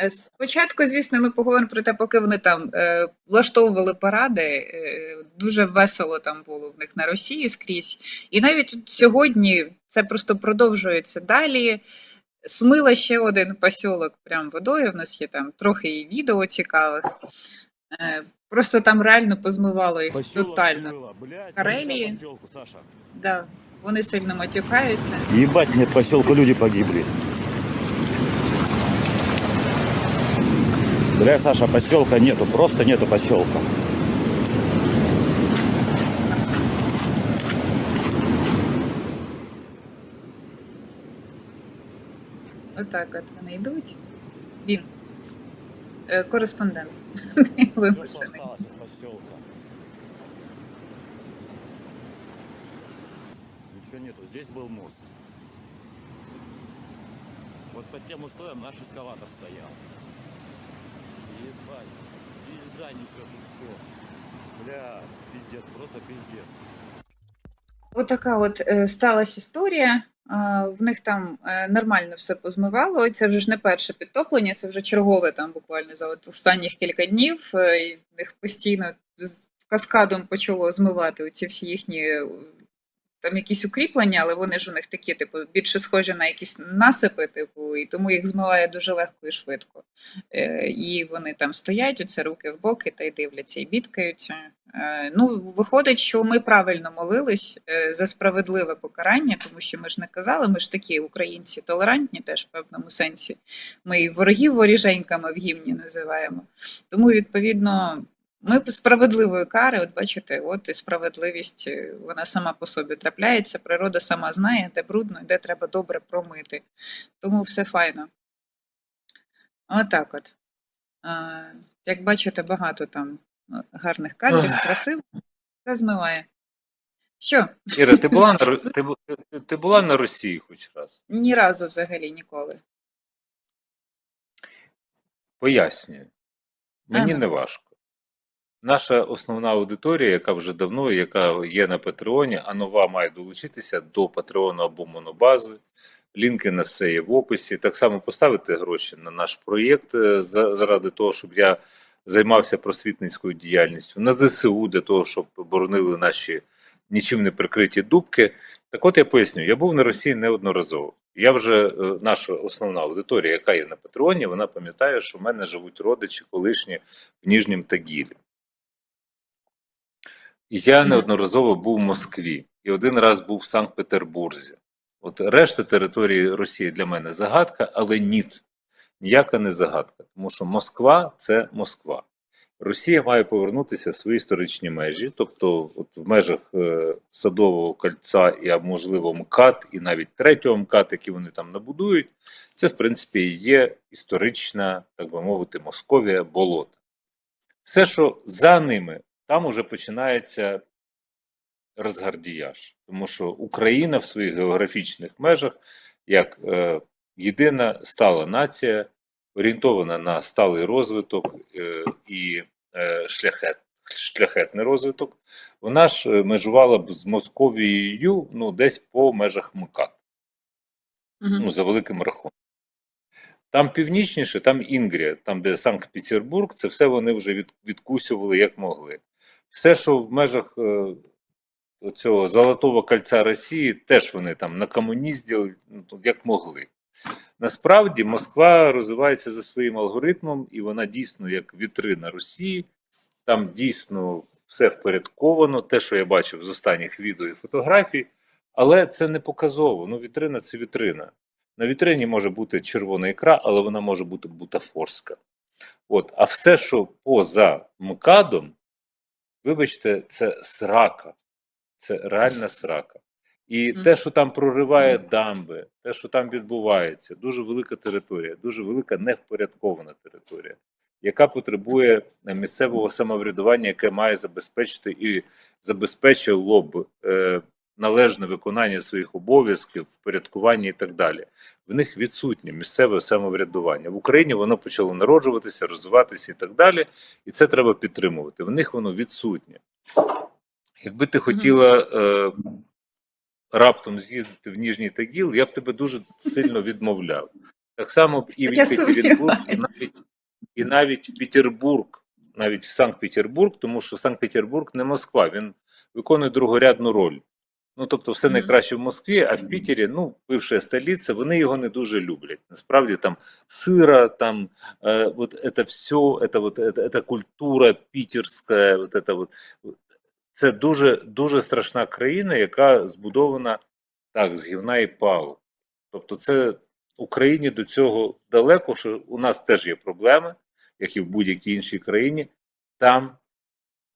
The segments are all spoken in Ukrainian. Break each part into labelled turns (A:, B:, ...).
A: Е, Спочатку, звісно, ми поговоримо про те, поки вони там е, влаштовували паради. Е, дуже весело там було в них на Росії скрізь. І навіть от сьогодні це просто продовжується далі. Смила ще один посілок прям водою. В нас є там трохи і відео цікавих. Е, просто там реально позмивало їх
B: Посёлок
A: тотально.
B: было, блядь,
A: Карелии.
B: нельзя посёлку, Саша.
A: Да, вони сильно матюкаються.
B: Ебать, нет поселку, люди погибли. Бля, Саша, поселка нету, просто нету поселка.
A: Отак от вони йдуть. Він е, кореспондент вимушений.
B: Ничего нету, здесь был мост. Вот под тем устоем наш эскаватор стоял. Ебать, пизда несет все. Бля, пиздец, просто пиздец.
A: Отака от е, сталася історія. В них там е, нормально все позмивало. Це вже ж не перше підтоплення, це вже чергове там буквально за от останніх кілька днів. Е, І в них постійно з- каскадом почало змивати оці всі їхні там якісь укріплення, але вони ж у них такі, типу, більше схожі на якісь насипи, типу, і тому їх змиває дуже легко і швидко. Е, І вони там стоять, оце руки в боки та й дивляться, і бідкаються. Е, Ну, виходить, що ми правильно молились е, за справедливе покарання, тому що ми ж не казали, ми ж такі українці толерантні, теж в певному сенсі. Ми і ворогів воріженьками в гімні називаємо. Тому, відповідно, ми справедливої кари, от бачите, от і справедливість е, вона сама по собі трапляється. Природа сама знає, де брудно і де треба добре промити. Тому все файно. Отак от. А, як бачите, багато там е, гарних кадрів, красиво, все змиває. Що?
C: Іра, ти була на ти, ти, ти була на Росії хоч раз?
A: Ні разу взагалі ніколи.
C: Пояснюю. Мені
A: Ага.
C: не важко. Наша основна аудиторія, яка вже давно, яка є на Патреоні, а нова має долучитися до Патреону або Монобази. Лінки на все є в описі. Так само поставити гроші на наш проєкт е, заради того, щоб я займався просвітницькою діяльністю, на ЗСУ для того, щоб боронили наші нічим не прикриті дубки. Так от я поясню, я був на Росії неодноразово. Я вже е, наша основна аудиторія, яка є на Патреоні, вона пам'ятає, що в мене живуть родичі колишні в Ніжнім Тагілі. Я неодноразово був в Москві і один раз був в Санкт-Петербурзі. От решта території Росії для мене загадка, але ні, ніяка не загадка, тому що Москва це Москва. Росія має повернутися в свої історичні межі, тобто от в межах е, Садового кольця і, можливо, МКАД, і навіть третього МКАД, які вони там набудують, це в принципі є історична, так би мовити, Московія болота. Все, що за ними, там уже починається розгардіяж, тому що Україна в своїх географічних межах, як е, єдина стала нація, орієнтована на сталий розвиток е, і е, шляхет, шляхетний розвиток, вона ж е, межувала б з Московією ну, десь по межах МКАД
A: Мгм.
C: ну, за великим рахунком. Там північніше, там Інгрія, там, де Санкт-Петербург, це все вони вже від, відкусювали як могли. Все, що в межах е, цього Золотого кольця Росії, теж вони там на комунізді, ну, як могли. Насправді Москва розвивається за своїм алгоритмом, і вона дійсно як вітрина Росії. Там дійсно все впорядковано, те, що я бачив з останніх відео і фотографій, але це не показово. Ну, вітрина це вітрина. На вітрині може бути червона ікра, але вона може бути бутафорська. От, а все, що поза МКАДом, вибачте, це срака. Це реальна срака. І те, що там прориває дамби, те, що там відбувається, дуже велика територія, дуже велика невпорядкована територія, яка потребує е, місцевого самоврядування, яке має забезпечити і забезпечило б е, належне виконання своїх обов'язків, впорядкування і так далі. В них відсутнє місцеве самоврядування. В Україні воно почало народжуватися, розвиватися і так далі. І це треба підтримувати. В них воно відсутнє. Якби ти хотіла е, раптом з'їздити в Ніжній Тагіл, я б тебе дуже сильно відмовляв. Так само і в Екатеринбург, і навіть, і навіть в Петербург, навіть в Санкт-Петербург, тому що Санкт-Петербург не Москва, він виконує другорядну роль. Ну, тобто, все
A: Мгм.
C: найкраще в Москві, а в Пітері, ну, бивша столиця, вони його не дуже люблять. Насправді там сыра, там э, вот это все, это вот это, это культура пітерська, вот это вот. Це дуже, дуже страшна країна, яка збудована так, з гівна і палу. Тобто, це Україні до цього далеко, що у нас теж є проблеми, як і в будь-якій іншій країні. Там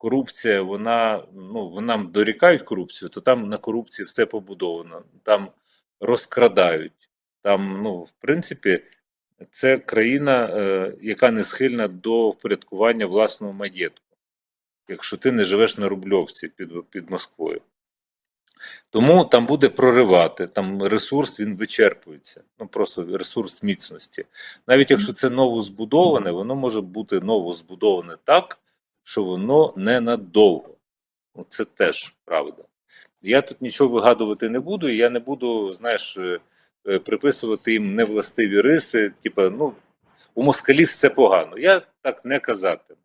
C: корупція, вона, ну, нам дорікають корупцію, то там на корупції все побудовано, там розкрадають. Там, ну, в принципі, це країна, е, яка не схильна до впорядкування власного маєтку, якщо ти не живеш на Рубльовці під, під Москвою. Тому там буде проривати, там ресурс він вичерпується. Ну просто ресурс міцності. Навіть якщо це новозбудоване, воно може бути новозбудоване так, що воно ненадовго. Ну, Це теж правда. Я тут нічого вигадувати не буду, і я не буду, знаєш, е, е, приписувати їм невластиві риси, типу, ну, у москалів все погано. Я так не казатиму.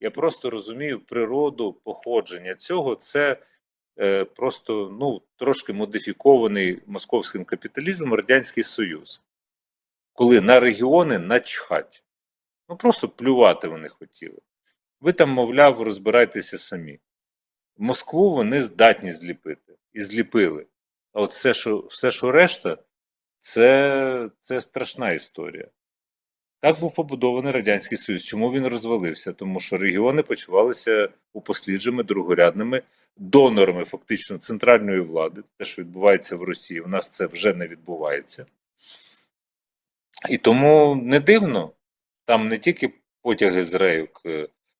C: Я просто розумію природу походження цього. Це е, просто ну, трошки модифікований московським капіталізмом Радянський Союз, коли на регіони начхать. Ну просто плювати вони хотіли. Ви там, мовляв, розбирайтеся самі. Москву вони здатні зліпити і зліпили. А от все, що, все, що решта, це, це страшна історія. Так був побудований Радянський Союз. Чому він розвалився? Тому що регіони почувалися упосліджими, другорядними донорами фактично центральної влади. Те, що відбувається в Росії, у нас це вже не відбувається. І тому не дивно, там не тільки потяги з рейок.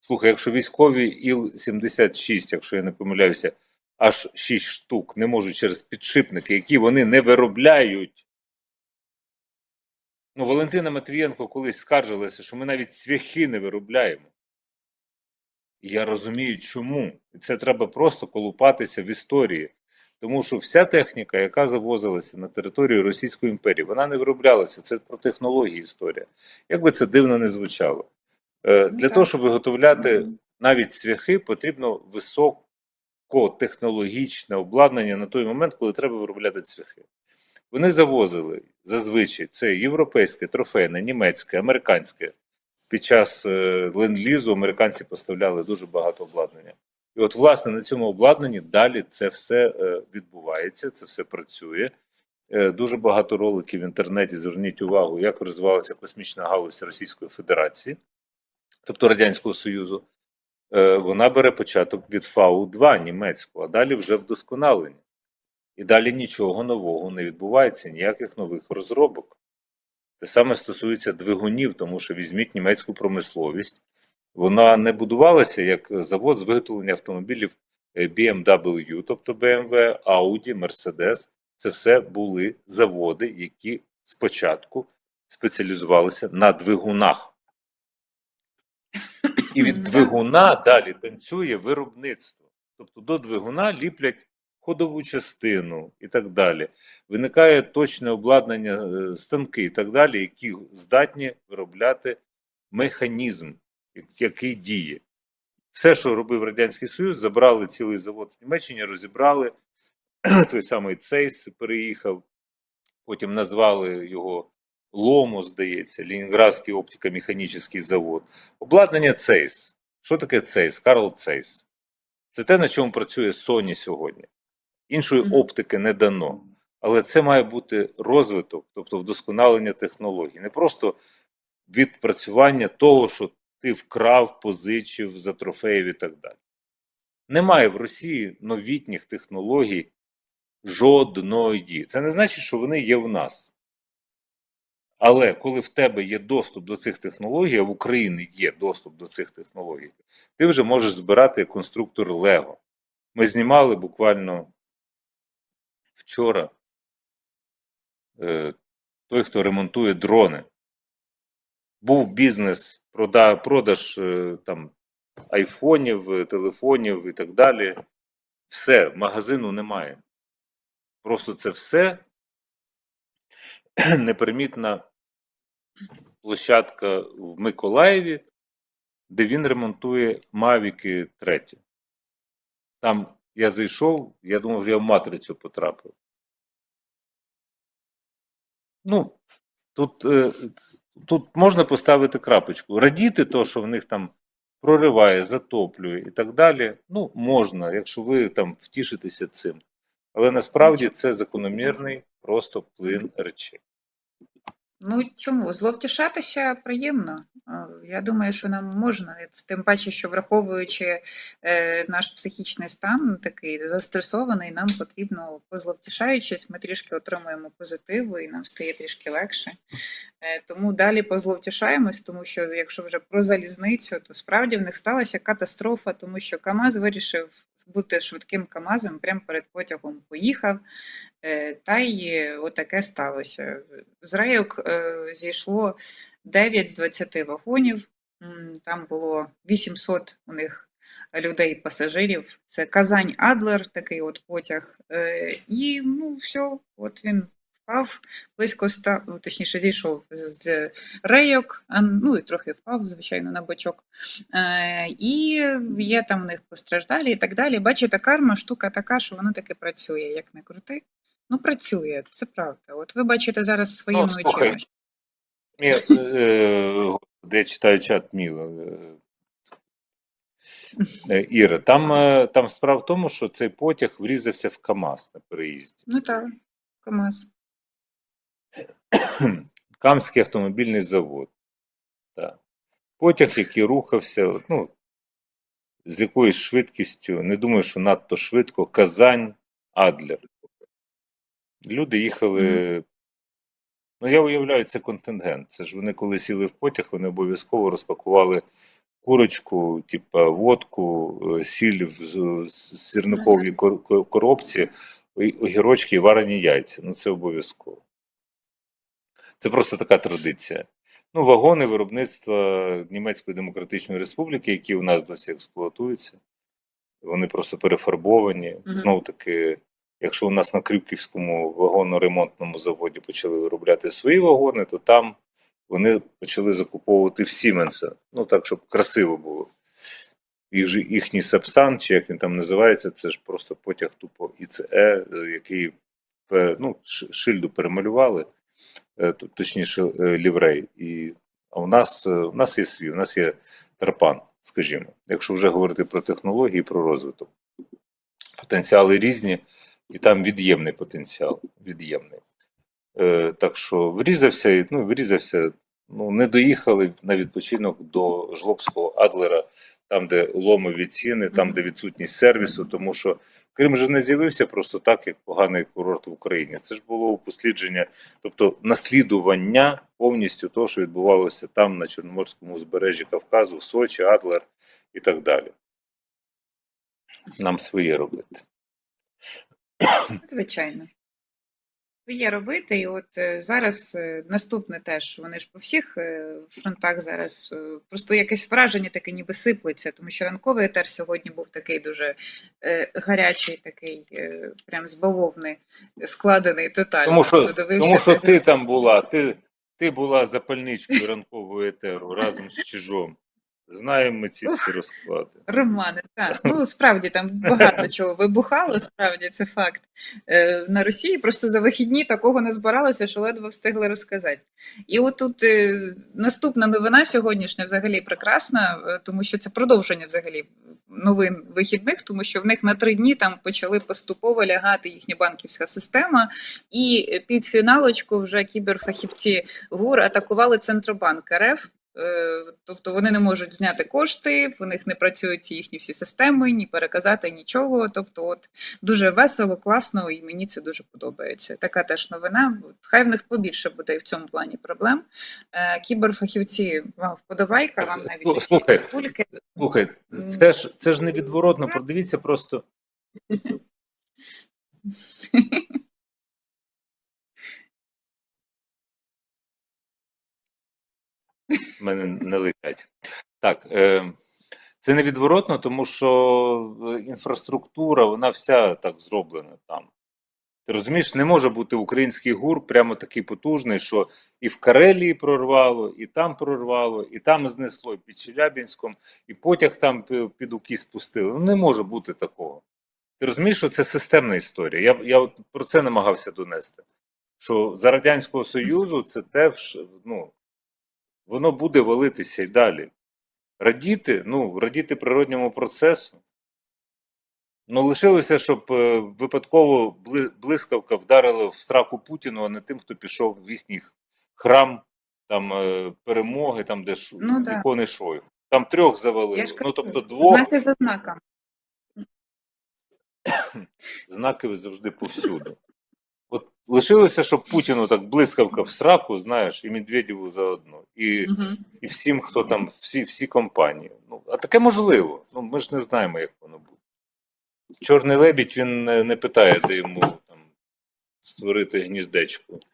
C: Слухай, якщо військові Іл-76, якщо я не помиляюся, аж 6 штук не можуть через підшипники, які вони не виробляють. Ну, Валентина Матвієнко колись скаржилася, що ми навіть цвяхи не виробляємо. Я розумію, чому. І це треба просто колупатися в історії. Тому що вся техніка, яка завозилася на територію Російської імперії, вона не вироблялася. Це про технології історія. Як би це дивно не звучало. Е, Для того, щоб виготовляти навіть цвяхи, потрібно високотехнологічне обладнання на той момент, коли треба виробляти цвяхи. Вони завозили зазвичай це європейське, трофейне, німецьке, американське. Під час е, ленд-лізу американці поставляли дуже багато обладнання. І от, власне, на цьому обладнанні далі це все е, відбувається, це все працює. Дуже багато роликів в інтернеті. Зверніть увагу, як розвивалася космічна галузь Російської Федерації, тобто Радянського Союзу. Е, Вона бере початок від ФАУ-2 німецького, а далі вже вдосконалення. І далі нічого нового не відбувається, ніяких нових розробок. Те саме стосується двигунів, тому що візьміть німецьку промисловість. Вона не будувалася як завод з виготовлення автомобілів е, BMW, тобто BMW, Audi, Mercedes. Це все були заводи, які спочатку спеціалізувалися на двигунах. І від двигуна далі танцює виробництво. Тобто до двигуна ліплять ходову частину і так далі. Виникає точне обладнання, е, станки і так далі, які здатні виробляти механізм, який діє. Все, що робив Радянський Союз, забрали цілий завод в Німеччині, розібрали. Той самий Цейс переїхав, потім назвали його Лому, здається, Ленінградський оптико-механічний завод. Обладнання Цейс. Що таке Цейс? Карл Цейс. Це те, на чому працює Sony сьогодні. Іншої оптики не дано. Але це має бути розвиток, тобто вдосконалення технологій. Не просто відпрацювання того, що ти вкрав, позичив, затрофеїв і так далі. Немає в Росії новітніх технологій жодної. Це не значить, що вони є в нас. Але коли в тебе є доступ до цих технологій, а в Україні є доступ до цих технологій, ти вже можеш збирати конструктор Лего. Ми знімали буквально вчора е, той, хто ремонтує дрони. Був бізнес, продаж е, там айфонів, е, телефонів і так далі. Все, магазину немає. Просто це все непримітна площадка в Миколаєві, де він ремонтує Мавіки 3. Там я зайшов, я думав, я в матрицю потрапив. Ну, тут, е, тут можна поставити крапочку. Радіти то, що в них там прориває, затоплює і так далі. Ну, можна, якщо ви там втішитеся цим. Але насправді це закономірний просто плин речей.
A: Ну чому? Зловтішатися приємно. Е, Я думаю, що нам можна, тим паче, що враховуючи е, наш психічний стан такий застресований, нам потрібно позловтішаючись, ми трішки отримуємо позитиву і нам стає трішки легше. Е, Тому далі позловтішаємось, тому що якщо вже про залізницю, то справді в них сталася катастрофа, тому що КАМАЗ вирішив бути швидким КАМАЗом, прямо перед потягом поїхав. Е, Та й отаке сталося. З рейок е, зійшло 9 з 20 вагонів. Там було 800 у них людей, пасажирів. Це Казань Адлер, такий от потяг. Е, І ну, все, от він впав близько 100, ну, точніше, зійшов з рейок, ну і трохи впав, звичайно, на бочок. Е, І є там у них постраждалі і так далі. Бачите, карма штука така, що вона таки працює, як не крути. Ну, працює, це правда. От ви бачите зараз своїми
C: Ну, слухай,
A: очима.
C: Я, е, читаю чат Міла. Іра, там, е, там справа в тому, що цей потяг врізався в КАМАЗ на переїзді.
A: Ну так, КАМАЗ.
C: Камський автомобільний завод. Так. Потяг, який рухався, ну, з якоюсь швидкістю, не думаю, що надто швидко, Казань, Адлер. Люди їхали. Ну, я уявляю, це контингент. Це ж вони, коли сіли в потяг, вони обов'язково розпакували курочку, типа водку, е, сіль в сірниковій кор- кор- коробці, огірочки і варені яйця. Ну, це обов'язково. Це просто така традиція. Ну, вагони виробництва Німецької Демократичної Республіки, які у нас досі експлуатуються, вони просто перефарбовані.
A: Мгм.
C: Знов таки, якщо у нас на Крюківському вагоноремонтному заводі почали виробляти свої вагони, то там вони почали закуповувати в Сіменса. Ну так, щоб красиво було. Їх же, їхній Сапсан, чи як він там називається, це ж просто потяг тупо ІЦЕ, е, який ну, шильду перемалювали, е, точніше, е, ліврей. І, а у нас, е, у нас є свій, у нас є тарпан, скажімо, якщо вже говорити про технології, про розвиток. Потенціали різні, і там від'ємний потенціал. Від'ємний. Е, так що врізався, і, ну, врізався, ну, не доїхали на відпочинок до Жлобського Адлера, там, де ломові ціни, там, де відсутність сервісу, тому що Крим же не з'явився просто так, як поганий курорт в Україні. Це ж було упослідження, тобто наслідування повністю того, що відбувалося там, на Чорноморському узбережжі Кавказу, Сочі, Адлер і так далі. Нам своє робити.
A: Звичайно. Є робити, і от е, зараз е, наступне теж. Вони ж по всіх е, фронтах зараз просто якесь враження таке ніби сиплеться, тому що ранковий етер сьогодні був такий дуже гарячий, такий, прям з бавовни складений тотально.
C: Тому що, тому що ти там була, ти, ти була запальничкою ранкового етеру разом з чижом. Знаємо ми ці всі розклади.
A: Романе, так. Ну, справді там багато чого вибухало, справді це факт. Е, на Росії просто за вихідні такого не збиралося, що ледве встигли розказати. І от тут е, наступна новина сьогоднішня взагалі прекрасна, е, тому що це продовження взагалі новин вихідних, тому що в них на три дні там почали поступово лягати їхня банківська система, і під фіналочку вже кіберфахівці ГУР атакували Центробанк РФ. Е, Тобто вони не можуть зняти кошти, в них не працюють їхні всі системи, ні переказати нічого. Тобто, от дуже весело, класно, і мені це дуже подобається. Така теж новина. Хай в них побільше буде і в цьому плані проблем. Е, Кіберфахівці, вам вподобайка, вам навіть
C: слухай,
A: пульки.
C: Слухай, це ж, це ж невідворотно. Подивіться просто. мене не летять. Так, е, це невідворотно, тому що е, інфраструктура, вона вся так зроблена там. Ти розумієш, не може бути український гур прямо такий потужний, що і в Карелії прорвало, і там прорвало, і там знесло, і під Челябінськом, і потяг там під УКІ спустили. Ну не може бути такого. Ти розумієш, що це системна історія. Я, я от про це намагався донести. Що за Радянського Союзу це теж, ну, воно буде валитися і далі. Радіти, ну, радіти природньому процесу. Ну, лишилося, щоб е, випадково блискавка вдарила в сраку Путіну, а не тим, хто пішов в їхній храм там е, перемоги, там, де ш...
A: Ну, да.
C: ікони Шойгу. Там трьох завалили.
A: Я ж
C: Ну, тобто двох
A: Знаки за знаком.
C: знаки завжди повсюди. Лишилося, щоб Путіну так блискавка в сраку, знаєш, і Медведєву заодно, і,
A: Угу.
C: і всім, хто там, всі, всі компанії. Ну, а таке можливо. Ну, ми ж не знаємо, як воно буде. Чорний лебідь він не, не питає, де йому там створити гніздечко.